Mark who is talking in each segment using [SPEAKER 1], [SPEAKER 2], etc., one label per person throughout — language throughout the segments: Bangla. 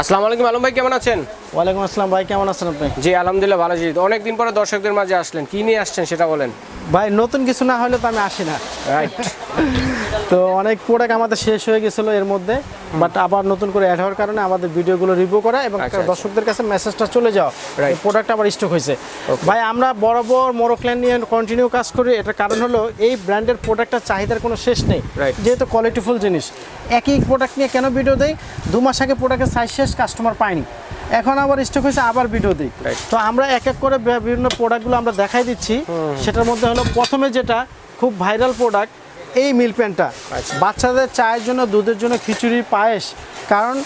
[SPEAKER 1] আসসালামু আলাইকুম আলম ভাই কেমন আছেন?
[SPEAKER 2] ওয়ালাইকুম আসসালাম ভাই কেমন আছেন আপনি?
[SPEAKER 1] জি আলহামদুলিল্লাহ ভালো আছি। অনেকদিন পরে দর্শকদের মাঝে আসলেন কি নিয়ে আসছেন সেটা বলেন।
[SPEAKER 2] ভাই নতুন কিছু না হলে তো আমি আসি না।
[SPEAKER 1] রাইট
[SPEAKER 2] তো অনেক প্রোডাক্ট আমাদের শেষ হয়ে গেছিল এর মধ্যে বাট আবার নতুন করে অ্যাড হওয়ার কারণে আমাদের ভিডিওগুলো রিভিউ করা এবং
[SPEAKER 1] আচ্ছা, আচ্ছা।
[SPEAKER 2] দর্শকদের কাছে মেসেজটা চলে যাওয়া. প্রোডাক্ট আবার স্টক হয়েছে। ভাই আমরা বরাবর মোরোক্ল্যান নিয়ে কন্টিনিউ কাজ করি এটার কারণ হলো এই ব্র্যান্ডের প্রোডাক্টটার চাহিদার কোনো শেষ নেই. যেহেতু কোয়ালিটিফুল জিনিস। একই প্রোডাক্ট নিয়ে কেন ভিডিও দেই? দু মাস আগে প্রোডাক্টের সাইজ শেষ কাস্টমার পায়নি। এখন আবার স্টক হয়েছে আবার ভিডিও দিই. তো আমরা এক এক করে বিভিন্ন প্রোডাক্টগুলো আমরা দেখাই দিচ্ছি। সেটার মধ্যে হলো প্রথমে যেটা খুব ভাইরাল প্রোডাক্ট এই মিল প্যান্টটা
[SPEAKER 1] আচ্ছা।
[SPEAKER 2] বাচ্চাদের চায়ের জন্য দুধের জন্য খিচুড়ি পায়েস কারণ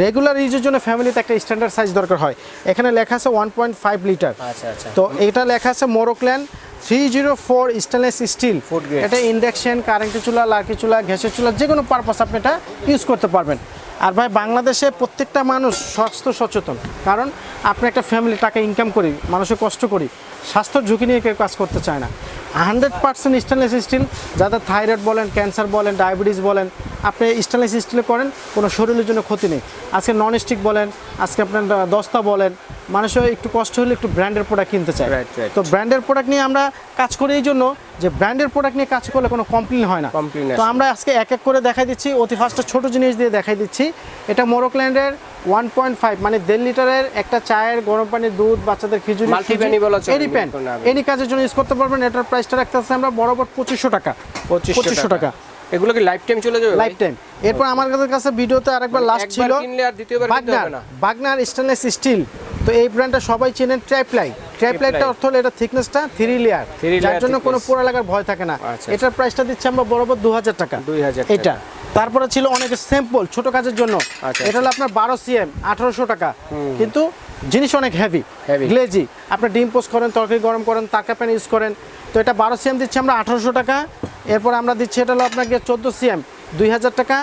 [SPEAKER 2] রেগুলার ইউজের জন্য ফ্যামিলিতে একটা স্ট্যান্ডার্ড সাইজ দরকার হয়। এখানে লেখা আছে ওয়ান পয়েন্ট ফাইভ লিটার
[SPEAKER 1] আচ্ছা আচ্ছা।
[SPEAKER 2] তো এটা লেখা আছে মোরোক্ল্যান three zero four stainless steel. এটা ইন্ডাকশন কারেন্টি চুলা লাকি চুলা গ্যাসের চুলা যে কোনো পারপাস আপনি এটা ইউজ করতে পারবেন। আর ভাই বাংলাদেশে প্রত্যেকটা মানুষ স্বাস্থ্য সচেতন। কারণ আপনি একটা ফ্যামিলি টাকা ইনকাম করি মানুষের কষ্ট করি স্বাস্থ্যর ঝুঁকি নিয়ে কেউ কাজ করতে চায় না। হান্ড্রেড পার্সেন্ট স্টেনলেস স্টিল যাদের থাইরয়েড বলেন ক্যান্সার বলেন ডায়াবেটিস বলেন আপনি স্টেনলেস স্টিলে করেন কোনো শরীরের জন্য ক্ষতি নেই। আজকে নন স্টিক বলেন আজকে আপনার দস্তা বলেন মানুষের একটু কষ্ট হলে একটু ব্র্যান্ডের প্রোডাক্ট কিনতে চায়. তো ব্র্যান্ডের প্রোডাক্ট নিয়ে আমরা কাজ করি এই জন্য যে ব্র্যান্ডের প্রোডাক্ট নিয়ে কাজ করলে কোনো কমপ্লেন হয় না। তো আমরা আজকে এক এক করে দেখাই দিচ্ছি অতি ফার্স্টে ছোটো জিনিস দিয়ে দেখাই দিচ্ছি। এটা মোরোক্ল্যান্ডের ওয়ান পয়েন্ট ফাইভ মানে দেড় লিটারের একটা চায়ের গরম পানি দুধ বাচ্চাদের খিচুড়ি এনি প্যান এনি কাজের জন্য ইউজ করতে পারবেন এটার প্রাইসটা রাখতে আছে আমরা বরাবর পঁচিশশো টাকা।
[SPEAKER 1] পঁচিশশো টাকা। এগুলো কি লাইফ টাইম চলে যাবে
[SPEAKER 2] লাইফ টাইম এরপর আমাদের কাছে ভিডিওতে আরেকবার লাস্ট ছিল
[SPEAKER 1] কিনলে আর দ্বিতীয়বার কিনতে হবে না।
[SPEAKER 2] বাগনার স্টেনলেস স্টিল তো এই ব্র্যান্ডটা সবাই চেনেন ট্রাইপ্লাই ট্রাইপ্লাইটা। অর্থ হলো এটা থিকনেসটা থ্রি লেয়ার যার জন্য কোনো পোড়া লাগার ভয় থাকে না।
[SPEAKER 1] আচ্ছা।
[SPEAKER 2] এটার প্রাইসটা দিচ্ছি আমরা বরাবর দু হাজার টাকা।
[SPEAKER 1] 2000 টাকা।
[SPEAKER 2] এটা। তারপরে ছিল অনেক স্যাম্পল ছোট কাজের জন্য।
[SPEAKER 1] আচ্ছা,
[SPEAKER 2] এটা হলো আপনার বারো সিএম আঠারোশো টাকা। কিন্তু জিনিস অনেক হেভি। গ্লেজি আপনি ডিম পোস্ট করেন তরকারি গরম করেন তাকা প্যান ইউজ করেন। তো এটা বারো সিএম দিচ্ছি আমরা আঠারোশো টাকা। এরপর আমরা দিচ্ছি এটা হলো আপনাকে চোদ্দ সিএম দুই হাজার টাকা।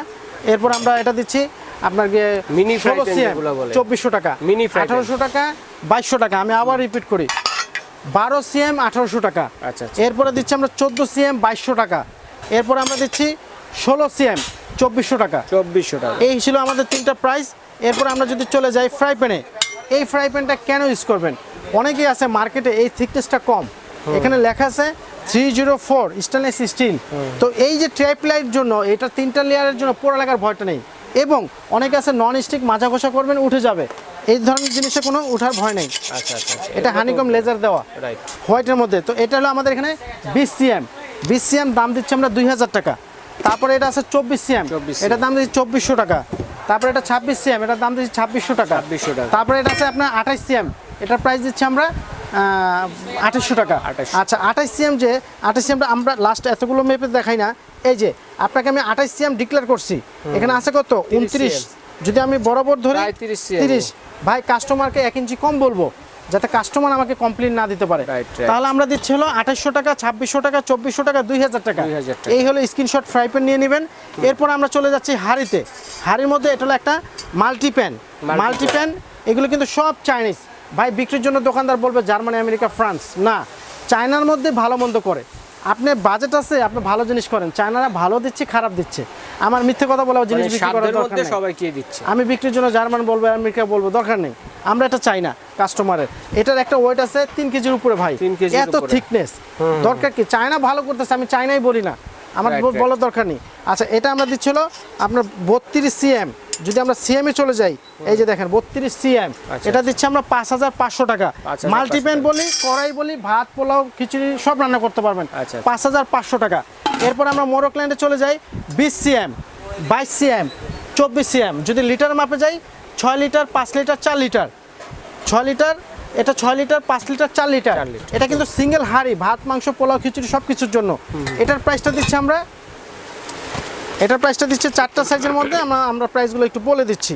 [SPEAKER 2] এরপর আমরা এটা দিচ্ছি আপনার গিয়ে
[SPEAKER 1] মিনি
[SPEAKER 2] ষোলো সিএম চব্বিশশো টাকা।
[SPEAKER 1] মিনি
[SPEAKER 2] আঠারোশো টাকা বাইশশো টাকা। আমি আবার রিপিট করি। বারো সিএম আঠারোশো টাকা।
[SPEAKER 1] আচ্ছা, আচ্ছা।
[SPEAKER 2] এরপরে দিচ্ছি আমরা চোদ্দ সিএম বাইশশো টাকা। এরপর আমরা দিচ্ছি ষোলো সিএম চব্বিশশো টাকা।
[SPEAKER 1] চব্বিশশো টাকা।
[SPEAKER 2] এই ছিল আমাদের তিনটা প্রাইস এরপর আমরা যদি চলে যাই ফ্রাই প্যানে এই ফ্রাই প্যানটা কেন ইউজ করবেন? অনেকেই আছে মার্কেটে এই থিকনেসটা কম। এখানে লেখা আছে three zero four stainless steel তো এই যে ট্রাইপ লাইট জন্য এটা তিনটা লেয়ারের জন্য পোড়া লাগার ভয়টা নেই। এবং অনেকে আছে নন স্টিক মাজা ঘষা করবেন উঠে যাবে। এই ধরনের জিনিসে কোনো উঠার ভয় নেই।
[SPEAKER 1] আচ্ছা আচ্ছা
[SPEAKER 2] এটা হানিকম লেজার দেওয়া।
[SPEAKER 1] রাইট
[SPEAKER 2] হোয়াইটের মধ্যে। তো এটা হলো আমাদের এখানে বিশ সিএম বিশ সিএম দাম দিচ্ছি আমরা দুই হাজার টাকা। তারপরে এটা আছে চব্বিশ সিএম
[SPEAKER 1] 24
[SPEAKER 2] এটার দাম দিচ্ছি চব্বিশশো টাকা। তারপরে এটা ছাব্বিশ সিএম এটার দাম দিচ্ছি ছাব্বিশশো টাকা।
[SPEAKER 1] 2600 টাকা।
[SPEAKER 2] তারপরে এটা আছে আপনার আঠাশ সিএম এটার প্রাইস দিচ্ছি আমরা আঠাশশো টাকা।
[SPEAKER 1] আঠাশ
[SPEAKER 2] আচ্ছা আঠাশ সিএম যে আঠাশ সিএমটা আমরা লাস্ট এতগুলো মেপে দেখাই না এই যে আপনাকে আমি আঠাশ সিএম ডিক্লেয়ার করছি। এখানে আছে কত? উনত্রিশ। যদি আমি বরাবর ধরি
[SPEAKER 1] প্রায় 30 CM
[SPEAKER 2] তিরিশ। ভাই কাস্টমারকে এক ইঞ্চি কম বলব। যাতে কাস্টমার আমাকে কমপ্লেন না দিতে পারে. তাহলে আমরা দিচ্ছি হলো আঠাশশো টাকা ছাব্বিশশো টাকা চব্বিশশো টাকা দুই হাজার টাকা।
[SPEAKER 1] 2000
[SPEAKER 2] এই হলো স্ক্রিনশট ফ্রাই প্যান নিয়ে নেবেন। এরপর আমরা চলে যাচ্ছি হাড়িতে। হাড়ির মধ্যে এটা হলো একটা মাল্টি প্যান মাল্টি প্যান এগুলো কিন্তু সব চাইনিজ ভাই বিক্রির জন্য দোকানদার বলবে জার্মানি আমেরিকা ফ্রান্স। না চায়নার মধ্যে ভালো মন্দ করে। আপনি বাজেট আছে আপনি ভালো জিনিস করেন। চায়নারা ভালো দিচ্ছে খারাপ দিচ্ছে। আমার মিথ্যে কথা বলা জিনিস
[SPEAKER 1] মানে
[SPEAKER 2] বিক্রি করার দরকার নেই।
[SPEAKER 1] সবাইকে দিচ্ছে?
[SPEAKER 2] আমি বিক্রির জন্য জার্মান বলব আমেরিকা বলব দরকার নেই। আমরা এটা চাই না কাস্টমারের এটার একটা ওয়েট আছে তিন কেজির উপরে ভাই। এত থিকনেস দরকার কি? চায়না ভালো করতেছে আমি চাইনাই বলি না। আমার. বলার দরকার নেই। আচ্ছা এটা আমরা দিচ্ছিল আপনার বত্রিশ সিএম যদি আমরা সিএম এ চলে যাই এই যে দেখেন বত্রিশ সিএম
[SPEAKER 1] আচ্ছা,
[SPEAKER 2] এটা দিচ্ছি আমরা পাঁচ হাজার পাঁচশো টাকা।
[SPEAKER 1] 5,500
[SPEAKER 2] মাল্টিপ্যান বলি কড়াই বলি ভাত পোলাও খিচুড়ি সব রান্না করতে পারবেন।
[SPEAKER 1] আচ্ছা।
[SPEAKER 2] পাঁচ হাজার পাঁচশো টাকা। এরপর আমরা মোরোক্ল্যান্ডে চলে যাই বিশ সিএম বাইশ সিএম চব্বিশ সিএম। যদি লিটার মাপে যাই ছয় লিটার পাঁচ লিটার চার লিটার। ছয় লিটার এটা ছয় লিটার পাঁচ লিটার চার লিটার।
[SPEAKER 1] চার লিটার।
[SPEAKER 2] এটা কিন্তু সিঙ্গেল হাড়ি ভাত মাংস পোলাও খিচুড়ি সব কিছুর জন্য এটার প্রাইসটা দিচ্ছি আমরা এটার প্রাইসটা দিচ্ছে চারটা সাইজের মধ্যে আমরা আমরা প্রাইসগুলো একটু বলে দিচ্ছি।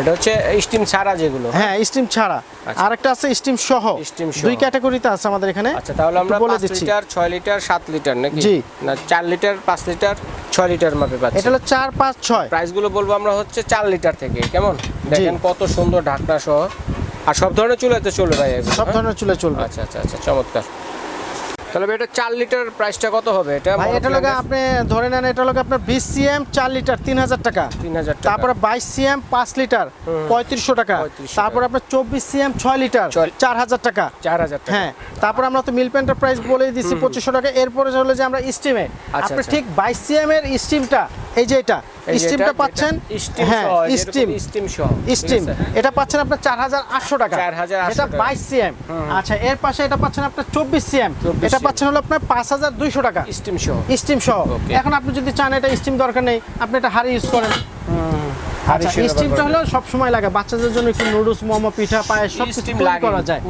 [SPEAKER 1] এটা হচ্ছে স্টিম ছাড়া যেগুলো।
[SPEAKER 2] হ্যাঁ স্টিম ছাড়া।
[SPEAKER 1] আচ্ছা।
[SPEAKER 2] আর একটা আছে স্টিম সহ।
[SPEAKER 1] স্টিম।
[SPEAKER 2] দুই ক্যাটাগরিতে আছে আমাদের এখানে।
[SPEAKER 1] আচ্ছা তাহলে আমরা
[SPEAKER 2] বলে দিচ্ছি।
[SPEAKER 1] লিটার ছয় লিটার সাত লিটার নাকি?
[SPEAKER 2] জি।
[SPEAKER 1] না চার লিটার পাঁচ লিটার ছয় লিটার মাপে পাচ্ছি।
[SPEAKER 2] এটা হলো চার পাঁচ ছয়।
[SPEAKER 1] প্রাইসগুলো বলব আমরা হচ্ছে চার লিটার থেকে কেমন? দেখেন কত সুন্দর ঢাকনা সহ। আর সব ধরনের চুলাতে চলবে ভাই
[SPEAKER 2] সব
[SPEAKER 1] হ্যাঁ?
[SPEAKER 2] ধরনের চুলে চলবে।
[SPEAKER 1] আচ্ছা আচ্ছা আচ্ছা চমৎকার। তাহলে এটা 4 লিটার প্রাইসটা কত হবে? এটা
[SPEAKER 2] ভাই এটা লাগে আপনি ধরে নেন এটা লাগে আপনার বিশ সিএম 4 লিটার তিন হাজার টাকা।
[SPEAKER 1] তিন হাজার টাকা।
[SPEAKER 2] তারপরে বাইশ সিএম 5 লিটার পঁয়ত্রিশশো টাকা।
[SPEAKER 1] 3500
[SPEAKER 2] তারপরে আপনার চব্বিশ সিএম 6 লিটার
[SPEAKER 1] ছয়-
[SPEAKER 2] চার হাজার টাকা।
[SPEAKER 1] চার হাজার টাকা।
[SPEAKER 2] হ্যাঁ তারপর আমরা তো মিল পেন্টার প্রাইস বলেই দিছি 2500 টাকা। এরপরে হলো যে আমরা স্টিমে
[SPEAKER 1] আচ্ছা,
[SPEAKER 2] আপনি
[SPEAKER 1] আচ্ছা।
[SPEAKER 2] ঠিক বাইশ সিএম এর স্টিমটা এই যে এটা স্টিমটা পাচ্ছেন? হ্যাঁ স্টিম
[SPEAKER 1] স্টিম সহ,
[SPEAKER 2] স্টিম এটা পাচ্ছেন আপনার চার হাজার আটশো টাকা।
[SPEAKER 1] 4,800
[SPEAKER 2] এটা
[SPEAKER 1] টাকা।
[SPEAKER 2] বাইশ সিএম আচ্ছা এর পাশে এটা পাচ্ছেন আপনার চব্বিশ সিএম
[SPEAKER 1] 24
[SPEAKER 2] এটা পাচ্ছেন হলো আপনার পাঁচ হাজার দুইশো টাকা।
[SPEAKER 1] স্টিম সহ।
[SPEAKER 2] স্টিম সহ। এখন আপনি যদি চান এটা স্টিম দরকার নেই। আপনি এটা হাড়ি ইউজ করেন। আচ্ছা স্টিমটা হলো সব সময় লাগে। বাচ্চাদের জন্য একটু নুডলস মোমো পিঠা পায়েস সব কিছু করা যায়।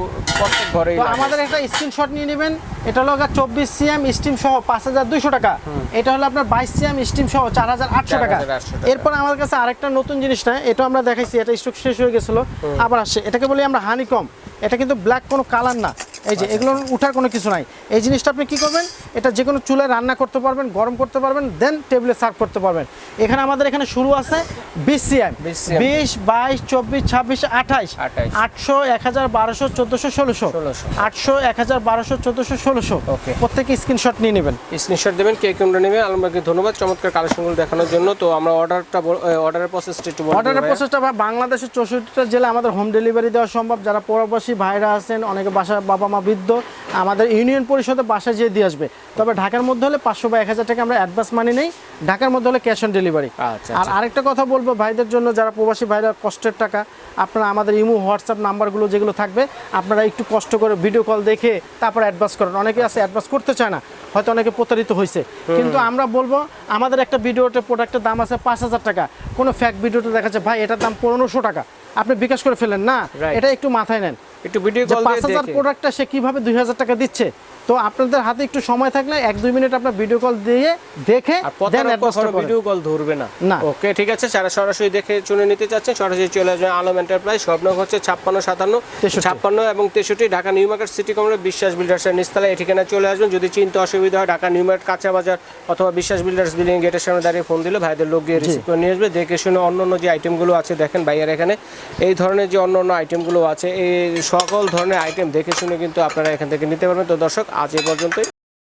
[SPEAKER 2] তো আমাদের একটা স্ক্রিনশট নিয়ে নেবেন। এটা হলো চব্বিশ সিএম স্টিম সহ পাঁচ হাজার দুইশো টাকা। এটা হলো আপনার বাইশ সিএম স্টিম সহ চার হাজার আটশো টাকা।
[SPEAKER 1] 4,800 টাকা।
[SPEAKER 2] এরপর আমাদের কাছে আরেকটা নতুন জিনিস না এটা আমরা দেখাইছি এটা স্টক শেষ হয়ে গেছিল। আবার আসছে। এটাকে বলি আমরা হানিকম এটা কিন্তু ব্ল্যাক কোনো কালার না। এই যে এগুলো উঠার কোনো কিছু নাই। এই জিনিসটা আপনি কি করবেন? এটা যে কোনো চুলায় রান্না করতে পারবেন গরম করতে পারবেন দেন টেবিলে সার্ভ করতে পারবেন। এখানে আমাদের এখানে শুরু আছে বিশ সিএম
[SPEAKER 1] 20
[SPEAKER 2] বিশ বাইশ চব্বিশ ছাব্বিশ আঠাইশ
[SPEAKER 1] 28
[SPEAKER 2] আটশো এক হাজার বারোশো চোদ্দোশো ষোলোশো।
[SPEAKER 1] 1600
[SPEAKER 2] আটশো এক হাজার বারোশো চোদ্দোশো ষোলোশো।
[SPEAKER 1] Okay.
[SPEAKER 2] প্রত্যেকে স্ক্রিনশট নিয়ে নেবেন।
[SPEAKER 1] স্ক্রিনশট দেবেন কে কোনটা নেবে আলমবাগে ধন্যবাদ। চমৎকার কালেকশনগুলো দেখানোর জন্য। তো আমরা অর্ডারটা অর্ডারের প্রসেসটা একটু
[SPEAKER 2] অর্ডারের প্রসেসটা বাংলাদেশের চৌষট্টিটা জেলা আমাদের হোম ডেলিভারি দেওয়া সম্ভব। যারা প্রবাসী ভাইরা আছেন অনেকে বাসা বাবা মা বৃদ্ধ আমাদের ইউনিয়ন পরিষদে বাসায় যেয়ে দিয়ে আসবে। তবে ঢাকার মধ্যে হলে পাঁচশো বা এক হাজার টাকা আমরা অ্যাডভান্স মানি নেই। ঢাকার মধ্যে হলে ক্যাশ অন ডেলিভারি আর আরেকটা কথা বলব ভাইদের জন্য যারা প্রবাসী ভাইরা কষ্টের টাকা আপনারা আমাদের ইমো হোয়াটসঅ্যাপ নাম্বারগুলো যেগুলো থাকবে আপনারা একটু কষ্ট করে ভিডিও কল দেখে তারপর অ্যাডভান্স করেন। অনেকে আছে অ্যাডভান্স করতে চায় না হয়তো অনেকে প্রতারিত হয়েছে। কিন্তু আমরা বলব আমাদের একটা ভিডিওতে প্রোডাক্টের দাম আছে পাঁচ হাজার টাকা। কোনো ফ্যাক ভিডিওতে দেখা যাচ্ছে ভাই এটার দাম পনেরোশো টাকা। আপনি বিকাশ করে ফেলেন না? এটা একটু মাথায় নেন।
[SPEAKER 1] একটু ভিডিও
[SPEAKER 2] পাঁচ
[SPEAKER 1] দিয়ে
[SPEAKER 2] হাজার
[SPEAKER 1] দেখে।
[SPEAKER 2] প্রোডাক্টটা সে কীভাবে দুই হাজার টাকা দিচ্ছে তো আপনাদের হাতে একটু সময় থাকলে এক দুই মিনিট আপনার ভিডিও কল দিয়ে দেখে দেন
[SPEAKER 1] ভিডিও কল ধরবে না।
[SPEAKER 2] না।
[SPEAKER 1] ওকে ঠিক আছে যারা সরাসরি দেখে চলে নিতে চাচ্ছেন সরাসরি চলে আসবেন আলম এন্টারপ্রাইজ স্বপ্নক হচ্ছে ছাপ্পান্ন সাতান্ন
[SPEAKER 2] 63
[SPEAKER 1] ছাপ্পান্ন এবং তেষট্টি Dhaka New Market city complex Biswas বিল্ডার্সের নিস্তালা এই ঠিকানায় চলে আসবেন। যদি চিন্তা অসুবিধা হয় ঢাকা নিউ মার্কেট কাঁচা বাজার অথবা বিশ্বাস বিল্ডার্স বিল্ডিং গেটের সামনে দাঁড়িয়ে ফোন দিলে ভাইদের লোক গিয়ে রিসিভ করে নিয়ে আসবে। দেখে শুনে অন্য অন্য যে আইটেমগুলো আছে দেখেন ভাইয়ার এখানে এই ধরনের যে অন্য অন্য আইটেমগুলো আছে এই সকল ধরনের আইটেম দেখে শুনে কিন্তু আপনারা এখান থেকে নিতে পারবেন। তো দর্শক আজ এ পর্যন্তই।